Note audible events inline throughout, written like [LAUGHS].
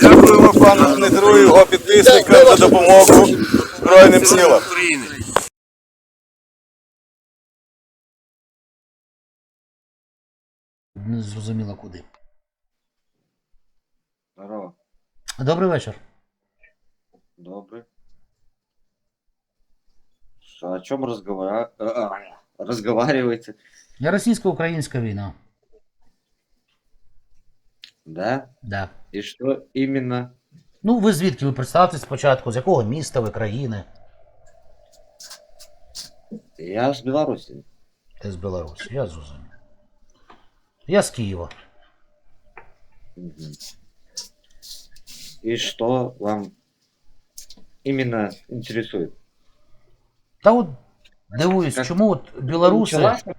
Дякуємо пану Дмитру і його підписникам за допомогу Збройним силам. Не зрозуміло куди. Здорово. Добрий вечір. Добрый. О чем разговариваете? Я російсько-українська війна. Да? Да. И что именно? Ну, ви звідки? Ви представтесь спочатку, з якого міста ви країни? Я с Беларуси. Ти з Білорусі, я зрозумів. Я з Києва. Мгм. И что вам именно интересует? Та от дивуюсь, чому от білоруси, Началась?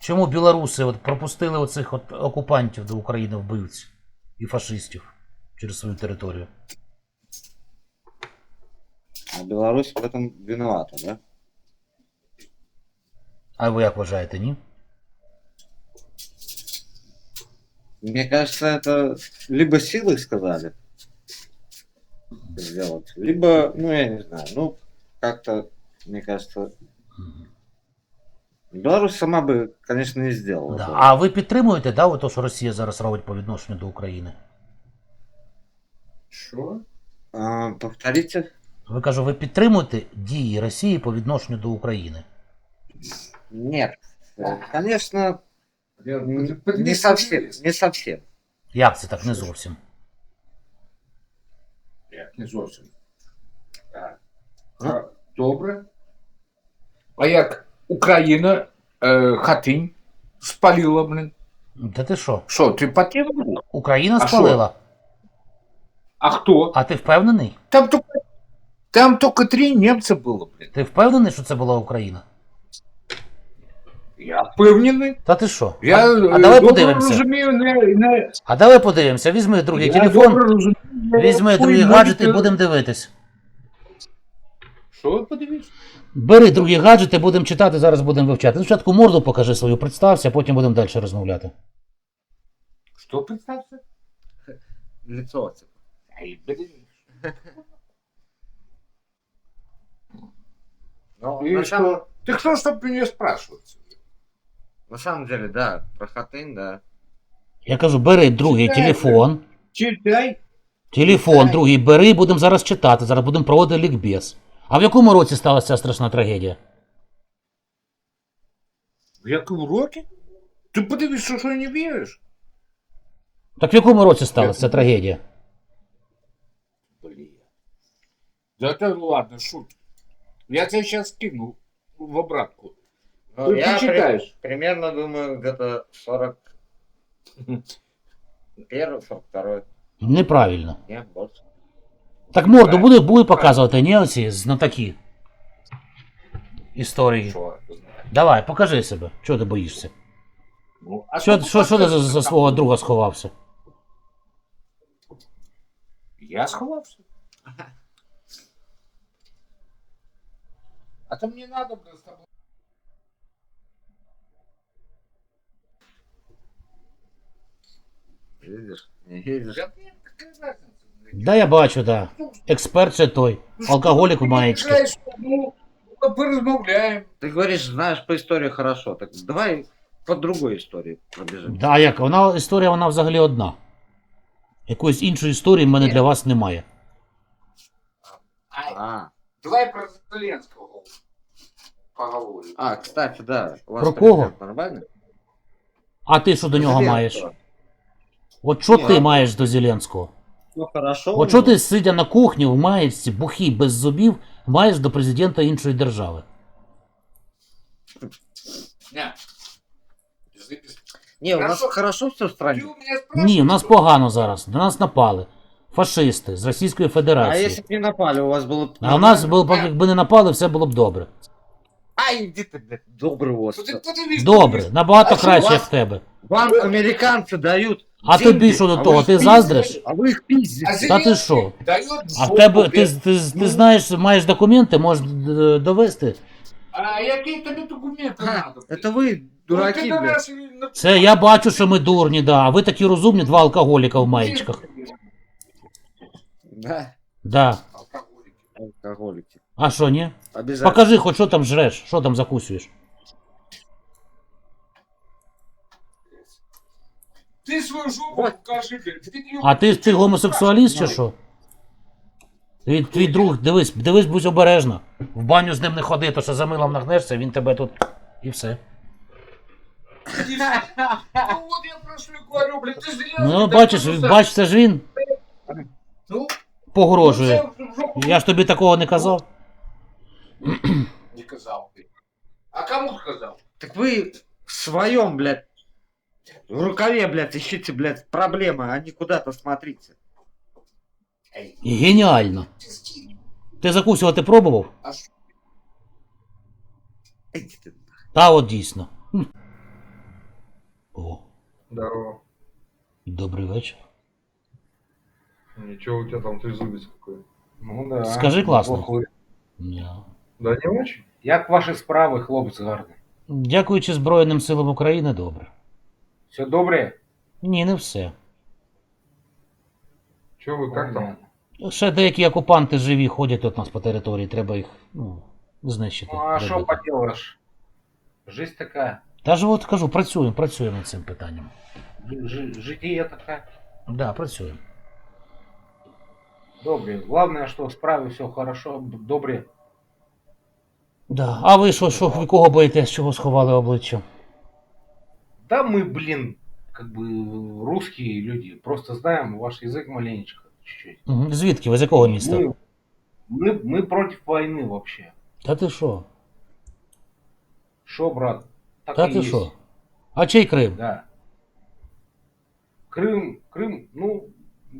чому білоруси от пропустили оцих от окупантів до України вбивць і фашистів через свою територію? А Беларусь в этом виновата, да? А ви як вважаєте, ні? Мне кажется, это либо силы сказали сделать, либо, ну, я не знаю, ну, как-то, мне кажется, Мгм. Беларусь сама бы, конечно, не сделала. Да. этого. А ви підтримуєте, да, то, що Росія зараз робить по відношенню до України? Что? А, повторите? Ви кажу, ви підтримуєте дії Росії по відношенню до України? Нет. Э, Конечно, н- не совсем, не совсем. Як це так не зовсім? Як не зовсім. Так. Ну. А, Добре. А як Україна е, хатинь спалила, блин? Та ти що? Що, ти потім? Україна А спалила? А хто? А ти впевнений? Там только, там только три немця було, блин. Ти впевнений, що це була Україна? Я впевнений. Та ти що? Я а, е, а давай добре подивимося. розумію, не, не, А давай подивимося. Візьми другий я телефон, розумію, візьми другий гаджет і будемо дивитись. Що подивись? Бери другий гаджет і будемо читати, зараз будемо вивчати. Спочатку морду покажи свою, представся, а потім будемо далі розмовляти. Що представся? Лицо. Ай, блин. Ну, И на, что? самом, Ты кто, чтобы меня спрашивать? на самом деле, да, про Хатынь, да. Я кажу, бери другий Читай, телефон. Читай. Телефон Читай. другий бери, будемо зараз читати. Зараз будемо проводити лікбез. А в якому році сталася ця страшна трагедія? В якому році? Ти подивись, що, що не віриш? Так в якому році сталася ця трагедія? Блин. Да это ладно, шутки. Я тебе сейчас скину в обратку. Ну, Ты я при- почитаешь. примерно думаю, где-то 40... [LAUGHS] Первый, 42 Неправильно. не, больше. Так морду буде, буде показувати, ні, оці знатоки історії. Давай, покажи себе. Чого ти боїшся? Ну, а Що, що, що ти за, за свого друга сховався? Я сховався. А то мне надо было с тобой. Видишь? Не видишь? Да разница, блин. Да, я бачу, да. Експерт це той. Алкоголік в маєчці. Ну, поразмовляем. Ты говоришь, знаешь по истории хорошо. Так давай по другой истории пробежим. Да, а як? Вона історія вона взагалі одна. Якоїсь іншої історії в мене Ні. для вас немає. А, А, давай про Зеленского поговорим. а, кстати, да. У вас Про кого? президент нормально? А ти що до нього маєш? От що Ні. ти маєш до Зеленського? Ну хорошо. От що ти, сидя на кухні в маєчці, бухій, без зубів, маєш до президента іншої держави? Не. Язык- Не, у нас Хорошо. хорошо все в Ты стране. у меня спрашиваешь? Ні, у нас погано зараз. До нас напали. Фашисти з Російської А Федерації. если бы не напали, у вас было бы... А у нас нормально? було б, якби не напали, все було б добре. Ай, иди ты, блядь, добрый у вас. Что ты подивись, Добре, подивись. набагато А що краще, у як вас? в тебе. Вам американцы дают А деньги, тобі що до а того? вы Ти их пиздите, заздриш? А вы их пиздите. А Та ти Зеленский що? дает А в жопу, тебе ти, блядь. ти, ти, знаєш, маєш документи, можеш д- довести А які тобі документи Ха, надо? Это вы, дураки, Ну, ти блядь. раз і на- Це я бачу, що ми дурні, да. А ви такі розумні, два алкоголіка в маєчках. Да, Да. Алкоголики. алкоголики. А що, ні? Обязательно. Покажи, хоч що там жреш, що там закусуєш. Ти свою жопу покажи, блядь. Ти її- А ти, ти гомосексуаліст чи що? Твій, твій друг, дивись, дивись, будь обережно. В баню з ним не ходи, то що за милом нагнешся, він тебе тут. І все. Ну от я про що говорю, блядь, ти зря. Ну, бачиш, бач, це ж він Ну, погрожує. це в жопу Я ж тобі такого не казав. [CLEARS THROAT] не казав ти. А кому сказав? Так вы в своем, блядь, в рукаве, блядь, ищите, блядь, проблемы, а не куда-то смотрите. Геніально. Ти закусувати пробував? А що? Иди ты. Та от дійсно. Хм. О, Здорово. добрий вечір. Ничего, у тебя там трезубец какой. Ну да. Скажи класно. Похуй. Ня. Да не очень? Як ваші справи, хлопець гарний? Дякуючи Збройним силам України, добре. Все добре? Ні, не все. Че вы, как там? Ще деякі окупанти живі ходять тут у нас по території, треба їх ну, знищити. Ну а що поделаешь? Жизнь така. Та ж от кажу, працюємо, працюємо над цим питанням. Жи- жи- така. Так, да, працюємо. Добре. Главное, що в справі все хорошо, добре. Да. А ви що, що, ви кого боїтесь, чого сховали обличчя? Да мы, блин, как бы русские люди, просто знаем ваш язык маленечко, чуть-чуть. Угу. Звідки? Ви з якого міста? Мы, мы, мы против войны вообще. Та ти що? Шо, брат? Так Та и ти есть. що? А чий Крим? Да. Крым, Крым, ну,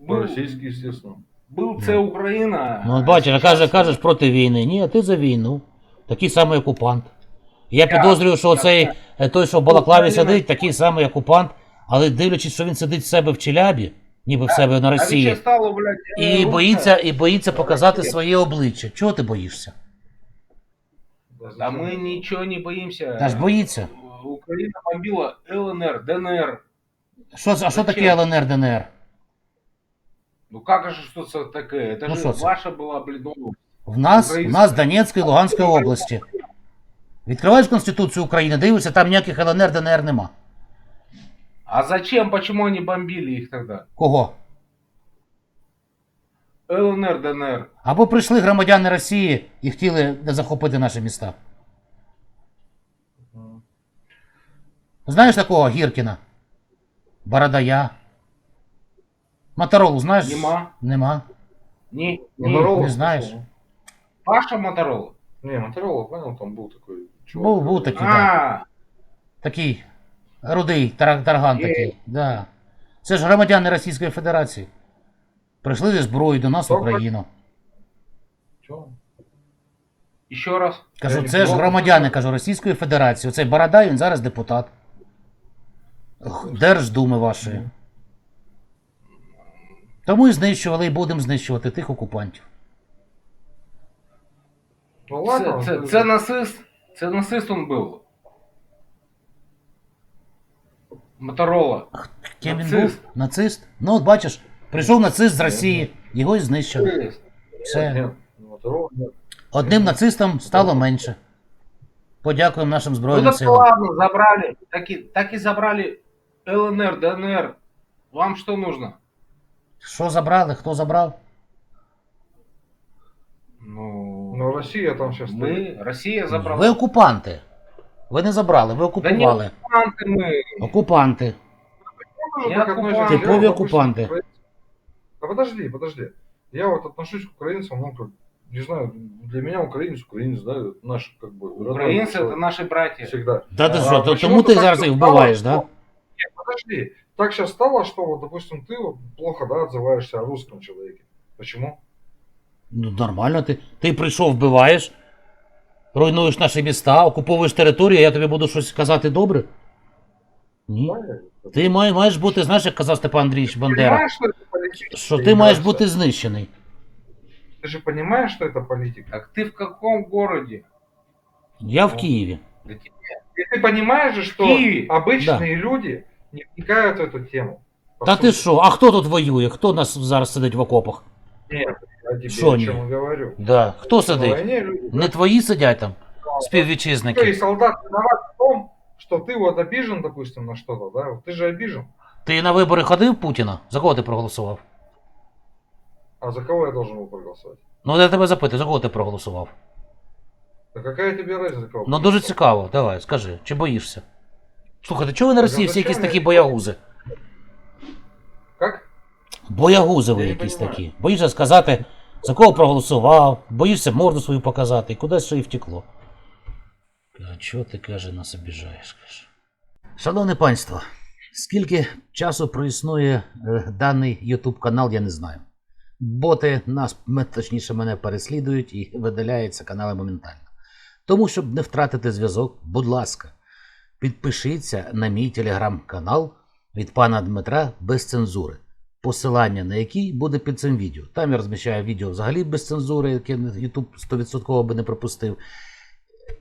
был, Российский, естественно. был це Україна. Ну, а от бачиш, а сейчас- каже, кажеш проти війни. Ні, ти за війну. Такий самий окупант. Я підозрюю, що цей е, той, що в Балаклаві Україна- сидить, такий самий окупант, але дивлячись, що він сидить в себе в Челябі, ніби в себе на А Росії, ще стало, блядь, і е, боїться, і боїться показати своє обличчя. Чого ти боїшся? Да мы ничего не боимся. Та ж боїться. Украина бомбила ЛНР, ДНР. Що, це- а що таке ЛНР, ДНР? Ну как же что это такое? Это Ну, же что это? ваша была, блин, ну, в нас, в нас Донецька і Луганська області. Відкриваєш Конституцію України, дивишся, там ніяких ЛНР, ДНР нема. А зачем, почему они бомбили их тогда? Кого? ЛНР, ДНР. Або прийшли громадяни Росії і хотіли захопити наші міста. Знаєш такого Гіркіна? Бородая. Моторолу знаєш? Нема. Нема. Не, Моторола не знаешь. слышал. Паша Моторола. Не, Моторола, понял, там был такой чувак. Був, був такий, да. А, такий рудий тар- тарган Є. такий. Да. Це ж громадяни Російської Федерації. Прийшли зі зброєю до нас в Добре. Україну. Чё? еще раз. Кажу, Я не це ж плохо громадяни, кажу, Російської Федерації. Оцей Бородай, він зараз депутат. Х, Держдуми вашої. Тому і знищували, і будемо знищувати тих окупантів. Ну ладно. це, це нацист. Це нацист он був. Моторола. Ким він був? Нацист? Ну, от бачиш, прийшов нацист з Росії, його і знищили. Все. Моторола. Одним нацистам стало менше. Подякуємо нашим Ну Збройним так силам. ладно, забрали. Так и, так и забрали ЛНР, ДНР. Вам что нужно? Що забрали? Хто забрав? Ну, Но Россия там сейчас стоит. мы, Россия забрала. Ви окупанти. Ви не забрали, ви Да не окупували. оккупанты мы. Окупанти. тоже Я так относишься. оккупант. Я, Типові допустим, окупанти. укра- Да подожди, подожди. Я вот отношусь к украинцам, ну, как, не знаю, для меня украинец, украинец, да, это наш, как бы, родной Украинцы человек. это наши братья. Всегда. Да ти А що, то- почему тому ти так зараз всё їх стало, вбиваєш, что- да? Нет, подожди. Так сейчас стало, что, вот, допустим, ты вот плохо, да, отзываешься о русском человеке. Почему? Ну, нормально, ти, ти прийшов, вбиваєш, руйнуєш наші міста, окуповуєш територію, а я тобі буду щось казати добре? Ні. Правильно? Ти має- маєш бути, знаєш, як казав Степан Андрійович Бандера, Понимаешь, что это политика? що ти маєш бути знищений. Ты же понимаешь, что это политика? Так ты в каком городе? Я в Києві. И ты понимаешь же, что Киеве. обычные люди не вникают в эту тему. По Та ти сути. що? А хто тут воює? Хто нас зараз сидить в окопах? Нет, я тебе Шо о не? чем и говорю. Да. Хто На сидить? войне люди... Не твої сидять там, Кто и співвітчизники. солдат виноват в том, что ты вот обижен, допустим, на что-то, да? Вот Ты же обижен. Ти на вибори ходив Путіна? За кого ти проголосував? А за кого я должен был проголосовать? Ну я тебе запитую, за кого ти проголосував? Да какая тебе разница, за кого? Ну дуже цікаво, давай, скажи, чи боїшся? Слухайте, чого ви на Так, Росії а всі якісь зачем такі я- боягузи? Как? Не якісь такі. Боїшся сказати, за кого проголосував, боїшся морду свою показати, і кудись ще й втекло. А чого ти каже, нас обіжаєш? каже? Шановне панство, скільки часу проіснує е, даний YouTube канал, я не знаю. Боти нас, точніше, мене переслідують і видаляються канали моментально. Тому, щоб не втратити зв'язок, будь ласка, підпишіться на мій телеграм-канал від пана Дмитра без цензури посилання на який буде під цим відео. Там я розміщаю відео взагалі без цензури, яке YouTube 100% би не пропустив.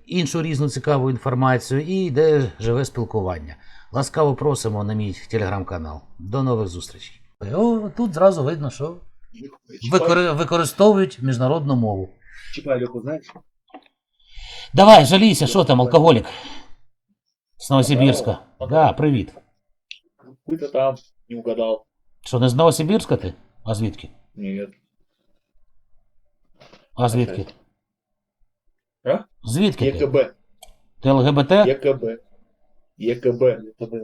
Іншу різну цікаву інформацію і йде живе спілкування. Ласкаво просимо на мій телеграм-канал. До нових зустрічей. О, тут зразу видно, що викори- використовують міжнародну мову. Чапай Леху знаешь? Давай, жалійся, що там, алкоголік? З Новосибірська. Да, привіт. Какой-то там, не угадал. Що, не з Новосибірська ти? А звідки? Нет. А звідки? А? Звідки ти? ЕКБ. Ти ЛГБТ? ЕКБ. ЕКБ.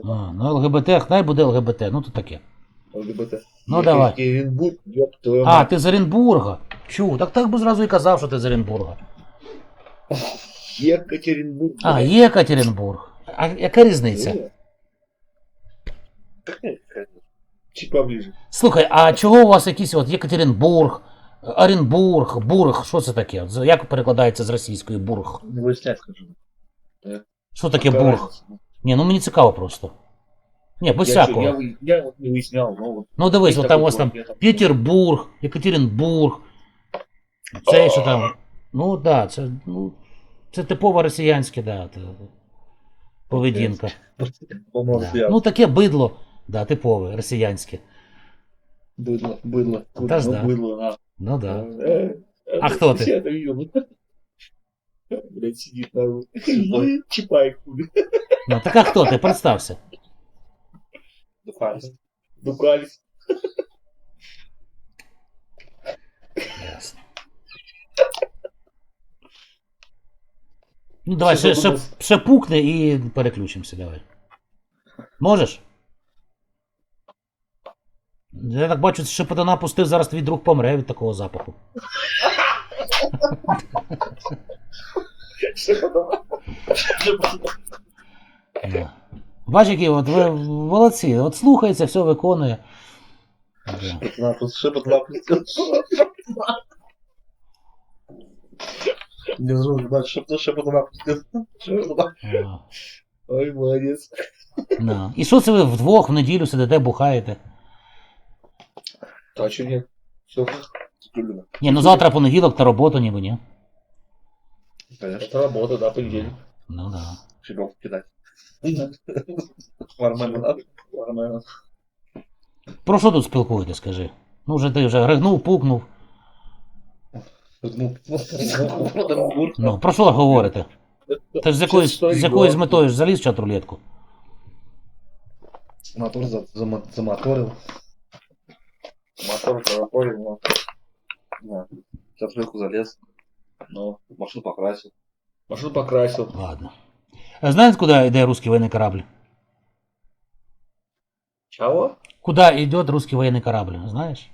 А, ну ЛГБТ, хай буде ЛГБТ, ну то таке. ЛГБТ. Ну, давай. Екатеринбург, ёб твою А, мать. ти з Оренбурга. Чу, так так би зразу і казав, що ти з Оренбурга. Екатеринбург. А, блядь. Єкатеринбург. А яка різниця? Какая разница? Чуть поближе. Слухай, а чого у вас якісь от Єкатеринбург, Оренбург, Бург, що це таке? От Як перекладається з російської бург? Не выяснять, скажу. Що таке Какая бург? разница? Ні, ну мені цікаво просто. Ні, без Я, чё, всякого. я, вы- я вот не выяснял, но вот. Ну дивись, есть от там у такой вас там город, я там- Петербург, Єкатеринбург. Це що там. Ну так, да, це, ну, це типово росіянське, да, те- поведінка. По-моему, Да. я- Ну таке бидло, Да, типове, росіянське. Быдло, быдло. Да ж ну, да. быдло, на. Ну да. Э, э, А кто ты? Я это видел. Блять, сидит на... Ну, Чапай хули. Ну так а хто ти? Представся. Духались. Духались. Ясно. Ну давай, ще, ще, ще пукни і переключимося, давай. Можеш? Я так бачу, що подана пустив, зараз твій друг помре від такого запаху. Да. Бач, які от ви молодці, от слухається, все виконує. Не нужно знать, шепот шепот лапнется. А, Ой, молодец. да. І що це ви вдвох в неділю сидите, бухаєте? А что нет? Все. Ні, ну завтра понеділок та роботу ніби, ні? Конечно, работа, да, понедельник. Ну да. Шибов кидать. Нормально. Нормально. Про що тут спілкуєте, скажи? Ну вже ти вже григнув, пукнув. Ну, про що говорите? Ти ж з якоюсь, з якоюсь метою ж заліз в чат рулетку. Мотор за, за, замоторил. Мотор запорил, но... Да. Сейчас сверху залез. Но машину покрасил. Машину покрасил. Ладно. А Знаєте, куди йде русский воєнний корабль? Чего? Куда идет русский военный корабль, знаешь?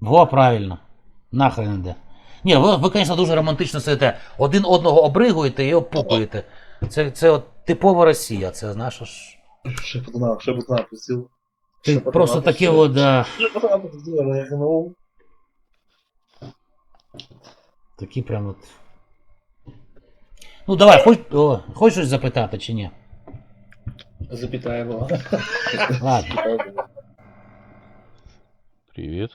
Во, правильно. Нахрен іде. Ні, ви, ви, звісно, дуже романтично сидите. Один одного обригуєте і опукуєте. Це, це от типова Росія, це знаєш. Ж. Шепотна, шепотна опустил. Ти Шепотна просто таке опустил. от, да, Шепотна опустил, я ну, такі прям от. Ну давай, хоч, о, хочеш щось запитати чи ні? Запятая была. Ладно. Привет.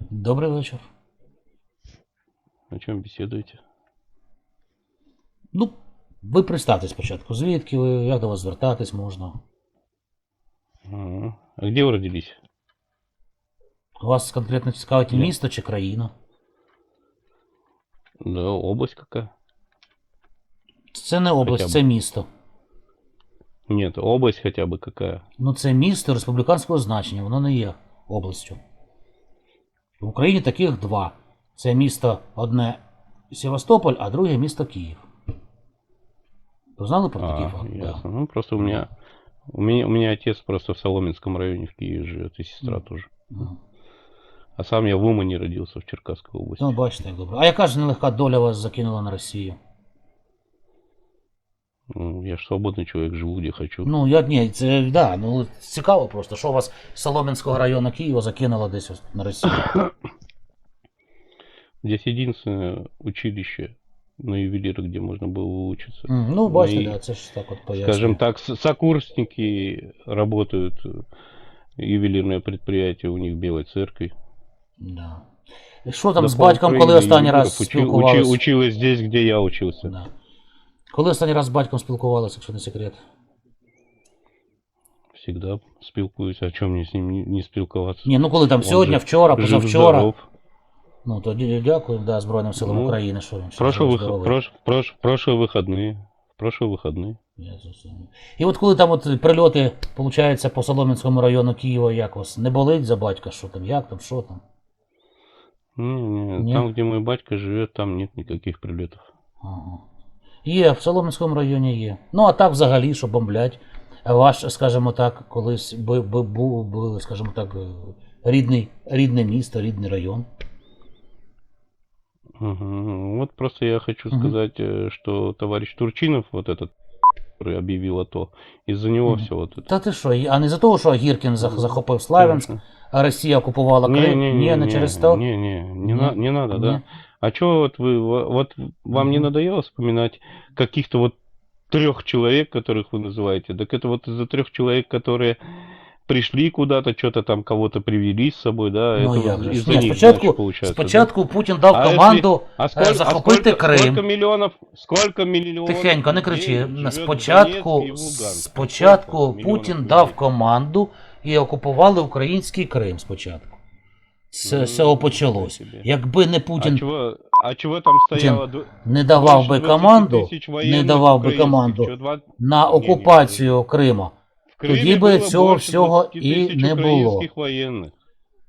Добрий вечір. О чем беседуете? Ну, ви представте спочатку, звідки ви, як до вас звертатись можна. Ага. А где вы родились? Вас конкретно цікавить місто чи країна? Да, область какая? Це не область, Хоча б. це місто. Нет, область хотя бы какая? Ну, це місто республіканського значення, воно не є областю. В Україні таких два. Це місто одне Севастополь, а друге місто Київ. Ви знали про такий А, факт? Да. ясно. Ну, просто у меня, у меня, у меня отец просто в Соломенском районе в Киеве живет, и сестра Мгм. тоже. Мгм. А сам я в Умане родился, в Черкасской области. Ну, бачите, як добре. А яка ж нелегка доля вас закинула на Росію? Ну, я же свободный человек, живу где хочу. Ну, я ні, це да, ну цікаво просто, що вас з Солом'янського району Києва закинуло десь ось на Росію. Здесь единственное училище на ювелира, где можно было выучиться. М, Ну, бачите, і, да, це ж так от пояснює. Скажем так, с- сокурсники работают, э, ювелирное предприятие у них в Белой церкви. Да. І Що там Да з пол батьком, коли Украины останній ювелиров раз учи- спілкувалися? учи- училась здесь, где я учился. Да. Коли останній раз з батьком спілкувалися, якщо не секрет? Всегда спілкуюсь, о чем мне с ним не, не спілкуватися. Ні, ну коли там Он сьогодні, жив- вчора, жив позавчора. здоров. Ну, тоді дякую, да, Збройним силам Ну, України, що він ще Прошлый, живий, вых... здоровий. прош... Прош... прошлые выходные. Прошлые выходные. Я зрозумів. І от коли там от прильоти, виходить, по Солом'янському району Києва, як вас, не болить за батька, що там, як там, що там? Не, не, Не? Там, где мой батька живет, там нет никаких прилетов. Ага. Є, в Солом'янському районі є. Ну, а так взагалі, що бомблять. А Ваш, скажімо так, колись би, би, був, би, скажімо так, е, рідний, рідне місто, рідний район. Мгм. Вот просто я хочу Мгм. сказать, э, что товарищ Турчинов, вот этот, который объявил о то, из-за него Мгм. все вот это. Та ти що, а не за того, що Гіркін зах- захопив Славянськ, а Росія окупувала Крим? Не, не, Ні, не, не не, через то? Не, не, не, Не? на- не надо, Ні? да. А что вот вы, во- вот вам не Мгм. надоело вспоминать каких-то вот трех человек, которых вы называете? Так это вот из-за трех человек, которые пришли куда-то, что-то там кого-то привели с собой, да? Ну, это як вот же ж. из-за Ні, них, спочатку, значит, получается, да? спочатку Путін дав А команду А сколько, а захопити сколько, Крим. сколько миллионов, сколько миллионов Тихенько, не людей кричи. живет в Спочатку, Донецке и в Луганске? спочатку Сколько миллионов Путін людей? дав команду і окупували український Крим спочатку. З Ну, з цього нічого почалось. собі. Якби не А Путін чего, а чего там стояло? ду- не давав би больше 20 команду, тысяч не военных давав би украинских? команду Чё, два- на Ні, ні, окупацію Крима, В Крыме тоді би было цього больше всього 20 і тысяч не було. украинских военных.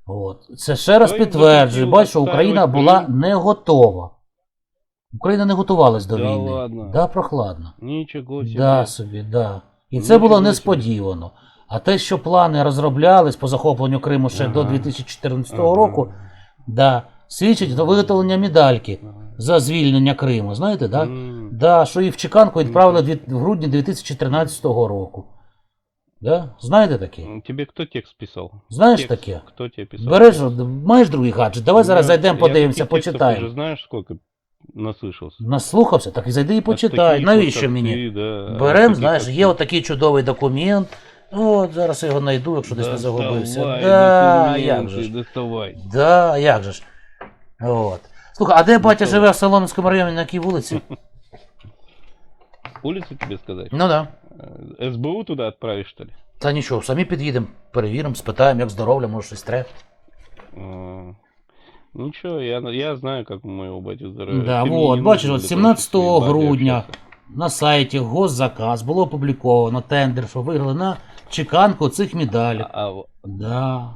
От. Це ще раз Хто їм підтверджує, запретив бачиш, що Україна відстоювати була Крим? не готова. Україна не готувалась до Да війни. ладно? Да, прохладно. Ничего себе. Да, собі, да. І Ну, це було нічого собі. несподівано. А те, що плани розроблялись по захопленню Криму ще до Ага. 2014 Ага. року, да, свідчить до виготовлення медальки Ага. за звільнення Криму. Знаєте, да? М, Да, що і в Чеканку відправили Нічого. дві- в грудні 2014 року. Да? Знаєте таке? Тебе кто текст писал? Знаєш Текст таке? Кто тебе писал? Береш, маєш другий гаджет, давай Ну, зараз зайдемо, подивимося, почитаємо. Уже знаешь, сколько наслышался? Наслухався, так і зайди і почитай. Навіщо мені? да, Берем, знаєш, є ти. отакий чудовий документ. От, зараз я його знайду, якщо десь не загубився. Да, як же ж. Доставай. Да, як же ж. От. Слухай, а де батя живе в Солом'янському районі, на якій вулиці? [LAUGHS] Улицу тебе сказать? Ну да. Э, СБУ туда отправишь, что ли? Та нічого, самі під'їдемо, перевіримо, спитаємо, як здоров'я, може щось треба. А, Ничего, я, я знаю, как у моего батю здоровье. Да, Ты мне вот, не бачиш, нужен от для 17 того, чтобы с своей бабой грудня общаться. на сайті Госзаказ було опубліковано тендер, що виграли на чеканку цих медалей. А, а, Да.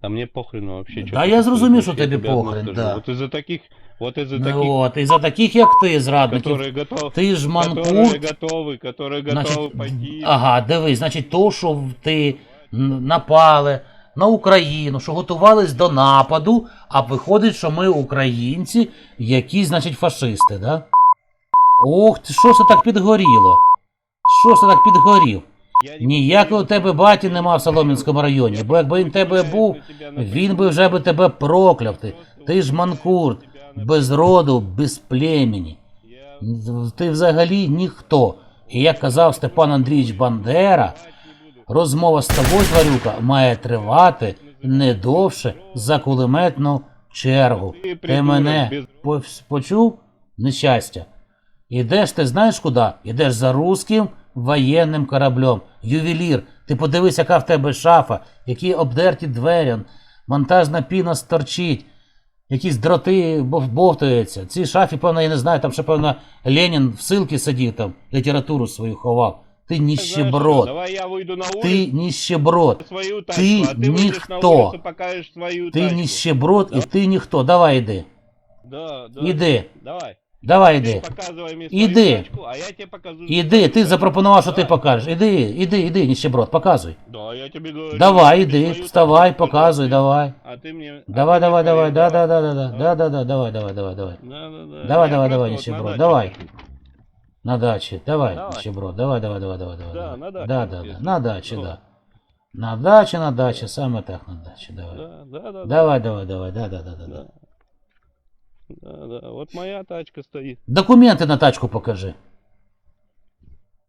а мне похрену вообще. Да, я зрозумів, що тобі похрен, да. Вот из-за таких, вот из-за Ну, таких, от, і за таких, як ти, зрадників, которые готовы, ти ж которые манкурт. готовы, которые готовы Значить, пойти. ага, дивись, значить, то, що ти н- напали на Україну, що готувались до нападу, а виходить, що ми українці, які, значить, фашисти, да? Ох, ти, що ж це так підгоріло? Що ж це так підгорів? Я не Ніякого у повторюсь, тебе баті нема в Солом'янському районі, бо якби він тебе був, він би вже би тебе прокляв. Ти, ти ж манкурт, без роду, без племені. Ти взагалі ніхто. І як казав Степан Андрійович Бандера, розмова з тобою, тварюка, має тривати не довше за кулеметну чергу. Ти мене почув? Нещастя. Ідеш ти знаєш куди? Ідеш за руським воєнним кораблем. Ювелір. Ти подивись, яка в тебе шафа, які обдерті двері, монтажна піна сторчить, якісь дроти бов- бовтаються. Цій шафі, певно, я не знаю, там ще, певно, Ленін в силки сидів, там літературу свою ховав. Ти Знаешь ніщеброд. что, Давай я выйду на улицу. Ти ніщеброд. свою тачку, Ты а ты выйдешь на никто. улицу, покажешь свою Ти тачку. ніщеброд і ти ніхто. Давай іди. Да, да. Іди. Давай. Давай Ты іди. показывай мне свою Іди. тачку, а я тебе покажу. Іди, свою ти тачку. запропонував, що ти Давай. покажеш. Іди, іди, іди, ніщеброд, показуй. Да, я тебе говорю. Давай, ты іди, свою вставай, тачку показуй, покажи. давай. А ты мне... а Давай, ты мне давай, давай, скорее да, да, да, да, да, Давай. да, да, да, давай, давай, давай, давай. Да, да, да. Давай, Я давай, просто давай, вот нищеброд, на даче давай. хочу. На дачі, давай, Давай. ніщеброд, давай, давай, давай, давай, давай. Да, давай. на даче, Да, да, да, естественно. на дачі, Ну. да. На дачі, на дачі, саме так на дачі, давай. Да, да, да. да. Давай, давай, давай, да, да, да, да, да. Да. Вот моя тачка стоит. Документи на тачку покажи.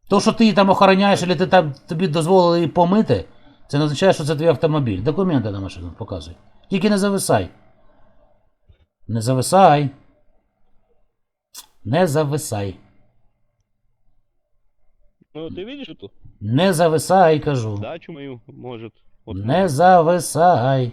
То, що ти її там охороняєш, або ти там тобі дозволили її помити, це не означає, що це твій автомобіль. Документи на машину показуй. Тільки не зависай. Не зависай. Не зависай. Ну, ты видишь эту Не зависай, кажу. дачу мою, может. Вот Не зависай.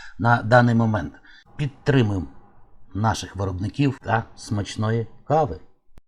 на даний момент. Підтримуємо наших виробників та смачної кави.